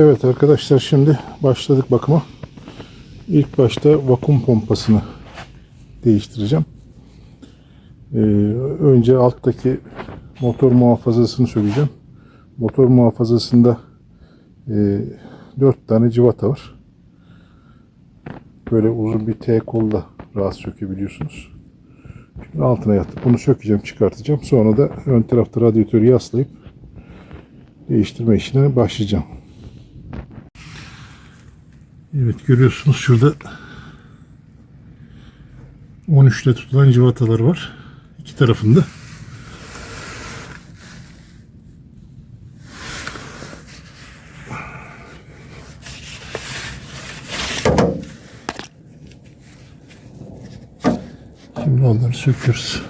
Evet arkadaşlar şimdi başladık bakıma. İlk başta vakum pompasını değiştireceğim. Ee, önce alttaki motor muhafazasını söyleyeceğim. Motor muhafazasında e, 4 tane civata var. Böyle uzun bir T kolla rahat sökebiliyorsunuz. Şimdi altına yatıp bunu sökeceğim, çıkartacağım. Sonra da ön tarafta radyatörü yaslayıp değiştirme işine başlayacağım. Evet görüyorsunuz şurada 13 ile tutulan civatalar var. İki tarafında. Şimdi onları söküyoruz.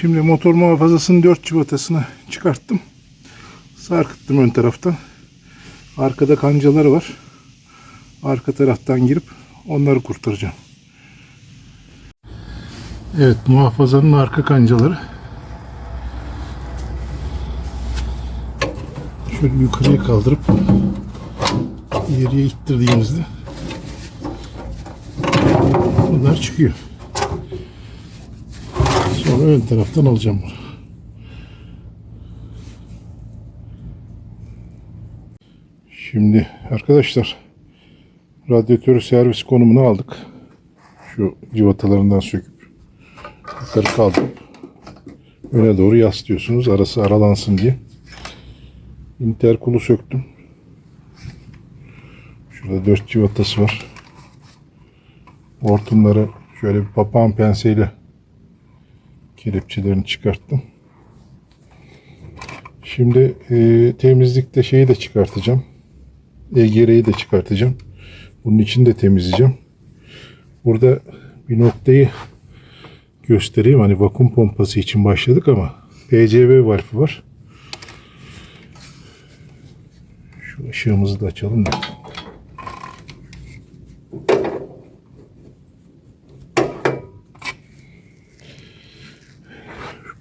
Şimdi motor muhafazasının dört cıvatasını çıkarttım. Sarkıttım ön taraftan. Arkada kancaları var. Arka taraftan girip onları kurtaracağım. Evet muhafazanın arka kancaları. Şöyle yukarıya kaldırıp ileriye ittirdiğimizde bunlar çıkıyor. Sonra ön taraftan alacağım bunu. Şimdi arkadaşlar radyatörü servis konumunu aldık. Şu civatalarından söküp yukarı kaldırıp öne doğru yaslıyorsunuz. Arası aralansın diye. Interkulu söktüm. Şurada dört civatası var. Hortumları şöyle bir papağan penseyle kelepçelerini çıkarttım. Şimdi e, temizlikte şeyi de çıkartacağım. EGR'yi de çıkartacağım. Bunun için de temizleyeceğim. Burada bir noktayı göstereyim. Hani vakum pompası için başladık ama PCV valfi var. Şu ışığımızı da açalım da.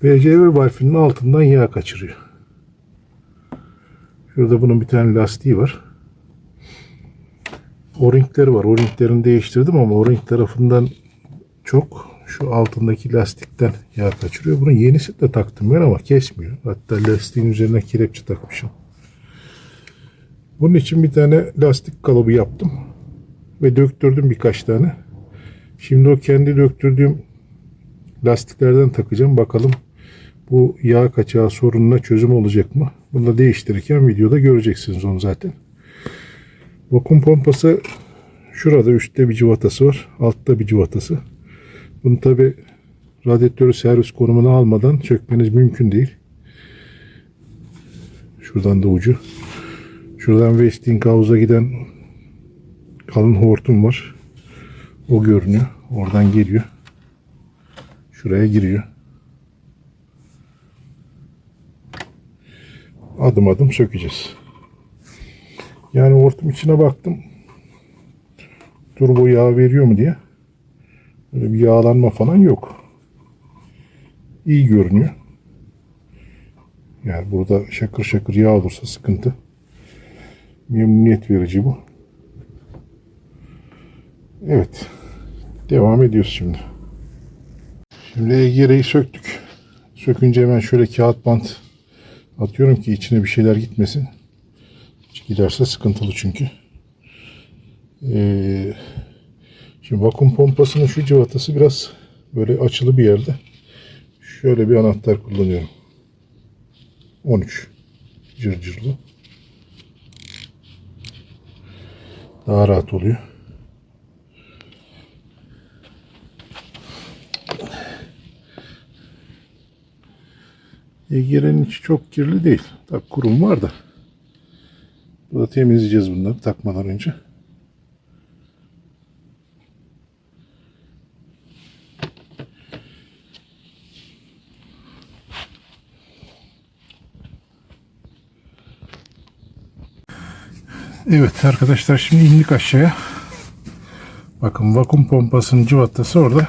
PCV valfinin altından yağ kaçırıyor. Şurada bunun bir tane lastiği var. O-ringleri var. O-ringlerini değiştirdim ama o-ring tarafından çok şu altındaki lastikten yağ kaçırıyor. Bunun yenisi de taktım ben ama kesmiyor. Hatta lastiğin üzerine kelepçe takmışım. Bunun için bir tane lastik kalıbı yaptım. Ve döktürdüm birkaç tane. Şimdi o kendi döktürdüğüm lastiklerden takacağım. Bakalım bu yağ kaçağı sorununa çözüm olacak mı? Bunu da değiştirirken videoda göreceksiniz onu zaten. Vakum pompası şurada üstte bir civatası var. Altta bir civatası. Bunu tabi radyatörü servis konumuna almadan sökmeniz mümkün değil. Şuradan da ucu. Şuradan Westinghouse'a giden kalın hortum var. O görünüyor. Oradan geliyor. Şuraya giriyor. Adım adım sökeceğiz. Yani hortum içine baktım. Turbo yağ veriyor mu diye. Böyle bir yağlanma falan yok. İyi görünüyor. Yani burada şakır şakır yağ olursa sıkıntı. Memnuniyet verici bu. Evet. Devam ediyoruz şimdi. Şimdi EGR'yi söktük. Sökünce hemen şöyle kağıt bant atıyorum ki içine bir şeyler gitmesin. Giderse sıkıntılı çünkü. Ee, şimdi vakum pompasının şu civatası biraz böyle açılı bir yerde. Şöyle bir anahtar kullanıyorum. 13 cırcırlı. Daha rahat oluyor. EGR'nin içi çok kirli değil. Tabi kurum var da. Burada temizleyeceğiz bunları takmadan önce. Evet arkadaşlar şimdi indik aşağıya. Bakın vakum pompasının civatası orada.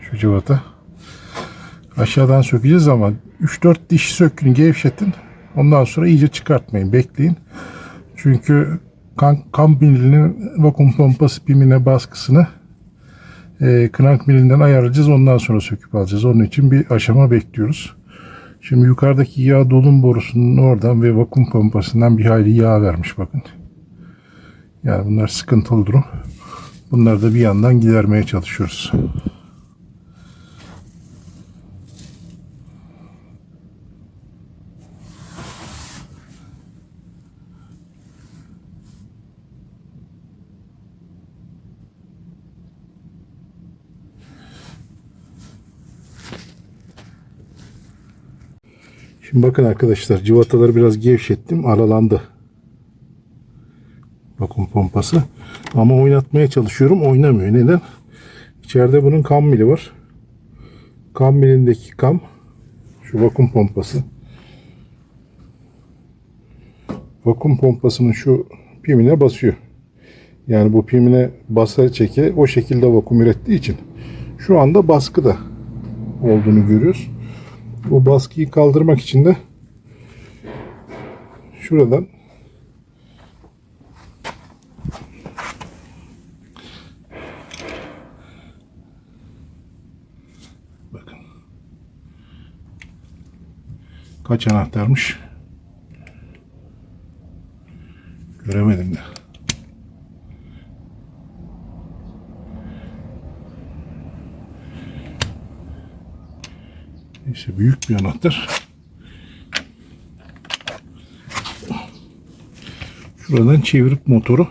Şu civata. Aşağıdan sökeceğiz ama 3-4 diş sökün, gevşetin. Ondan sonra iyice çıkartmayın. Bekleyin. Çünkü kan, kan milinin vakum pompası pimine baskısını e, krank milinden ayarlayacağız. Ondan sonra söküp alacağız. Onun için bir aşama bekliyoruz. Şimdi yukarıdaki yağ dolum borusunun oradan ve vakum pompasından bir hayli yağ vermiş bakın. Yani bunlar sıkıntılı durum. Bunları da bir yandan gidermeye çalışıyoruz. Şimdi bakın arkadaşlar civataları biraz gevşettim. Aralandı. Vakum pompası. Ama oynatmaya çalışıyorum. Oynamıyor. Neden? İçeride bunun kam mili var. Kam milindeki kam şu vakum pompası. Vakum pompasının şu pimine basıyor. Yani bu pimine basa çeke o şekilde vakum ürettiği için şu anda baskıda olduğunu görüyoruz. O baskıyı kaldırmak için de şuradan bakın. Kaç anahtarmış? Göremedim de büyük bir anahtar. Şuradan çevirip motoru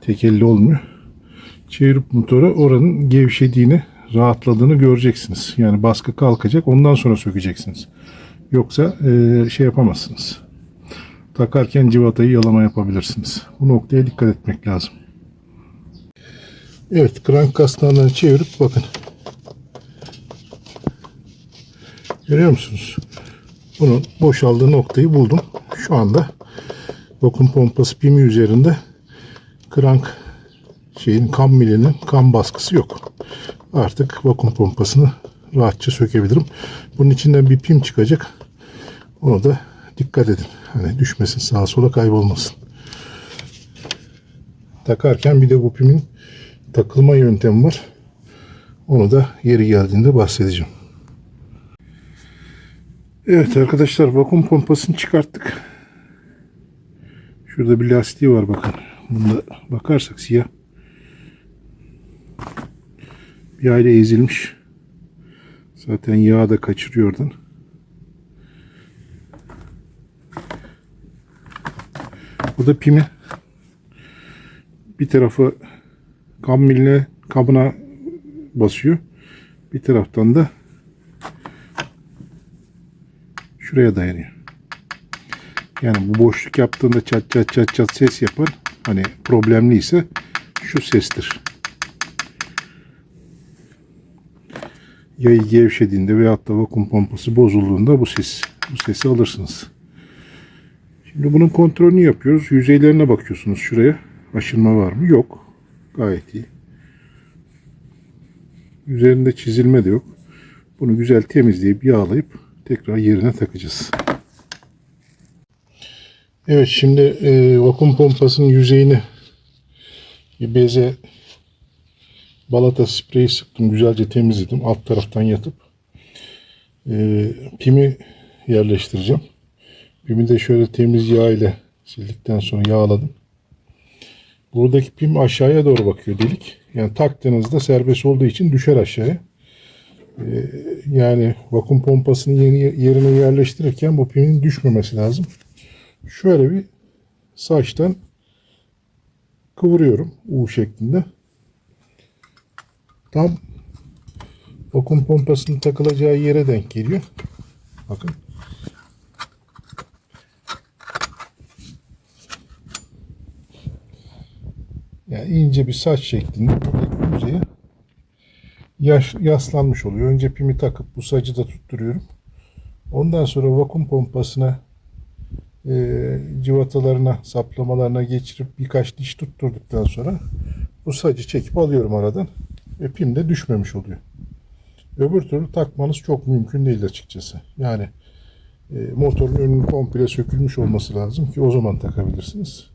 tekelli olmuyor. Çevirip motoru oranın gevşediğini, rahatladığını göreceksiniz. Yani baskı kalkacak. Ondan sonra sökeceksiniz. Yoksa eee, şey yapamazsınız. Takarken civatayı yalama yapabilirsiniz. Bu noktaya dikkat etmek lazım. Evet, krank kasnağını çevirip bakın. Görüyor musunuz? Bunun boşaldığı noktayı buldum. Şu anda vakum pompası pimi üzerinde krank şeyin kam milinin kam baskısı yok. Artık vakum pompasını rahatça sökebilirim. Bunun içinden bir pim çıkacak. Onu da dikkat edin. Hani düşmesin sağa sola kaybolmasın. Takarken bir de bu pimin takılma yöntemi var. Onu da yeri geldiğinde bahsedeceğim. Evet arkadaşlar vakum pompasını çıkarttık. Şurada bir lastiği var bakın. Bunda bakarsak siyah. Bir aile ezilmiş. Zaten yağ da kaçırıyor oradan. Bu da pimi. Bir tarafı kam miline kabına basıyor. Bir taraftan da şuraya dayanıyor. Yani bu boşluk yaptığında çat çat çat çat ses yapan hani problemliyse şu sestir. Yayı gevşediğinde veyahut da vakum pompası bozulduğunda bu ses bu sesi alırsınız. Şimdi bunun kontrolünü yapıyoruz. Yüzeylerine bakıyorsunuz şuraya. Aşınma var mı? Yok. Gayet iyi. Üzerinde çizilme de yok. Bunu güzel temizleyip yağlayıp tekrar yerine takacağız. Evet şimdi e, vakum pompasının yüzeyini beze balata spreyi sıktım. Güzelce temizledim. Alt taraftan yatıp e, pimi yerleştireceğim. Pimi de şöyle temiz yağ ile sildikten sonra yağladım. Buradaki pim aşağıya doğru bakıyor delik. Yani taktığınızda serbest olduğu için düşer aşağıya. Ee, yani vakum pompasını yeni yerine yerleştirirken bu pimin düşmemesi lazım. Şöyle bir saçtan kıvırıyorum U şeklinde. Tam vakum pompasının takılacağı yere denk geliyor. Bakın. Yani ince bir saç şeklinde buradaki yüzeye yaş, yaslanmış oluyor. Önce pimi takıp bu sacı da tutturuyorum. Ondan sonra vakum pompasına e, civatalarına, saplamalarına geçirip birkaç diş tutturduktan sonra bu sacı çekip alıyorum aradan ve pim de düşmemiş oluyor. Öbür türlü takmanız çok mümkün değil açıkçası. Yani e, motorun önünün komple sökülmüş olması lazım ki o zaman takabilirsiniz.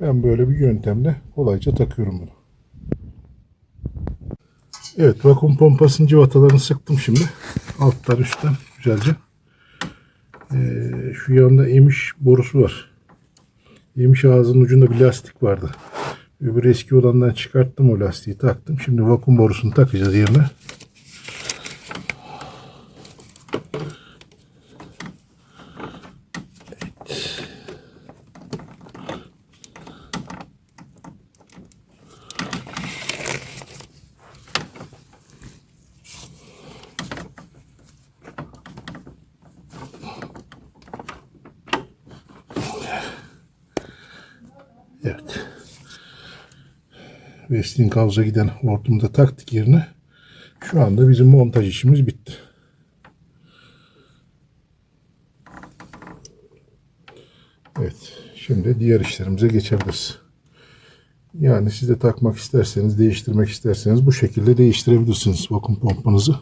Ben böyle bir yöntemle kolayca takıyorum bunu. Evet vakum pompasının civatalarını sıktım şimdi. Alttan üstten güzelce. Ee, şu yanında emiş borusu var. Emiş ağzının ucunda bir lastik vardı. Öbür eski olandan çıkarttım o lastiği taktım. Şimdi vakum borusunu takacağız yerine. Evet. Westinghous'a giden hortumu da taktık yerine. Şu anda bizim montaj işimiz bitti. Evet. Şimdi diğer işlerimize geçebiliriz. Yani siz de takmak isterseniz, değiştirmek isterseniz bu şekilde değiştirebilirsiniz vakum pompanızı.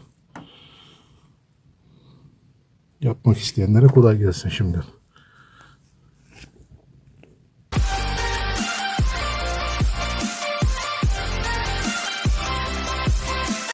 Yapmak isteyenlere kolay gelsin şimdiden.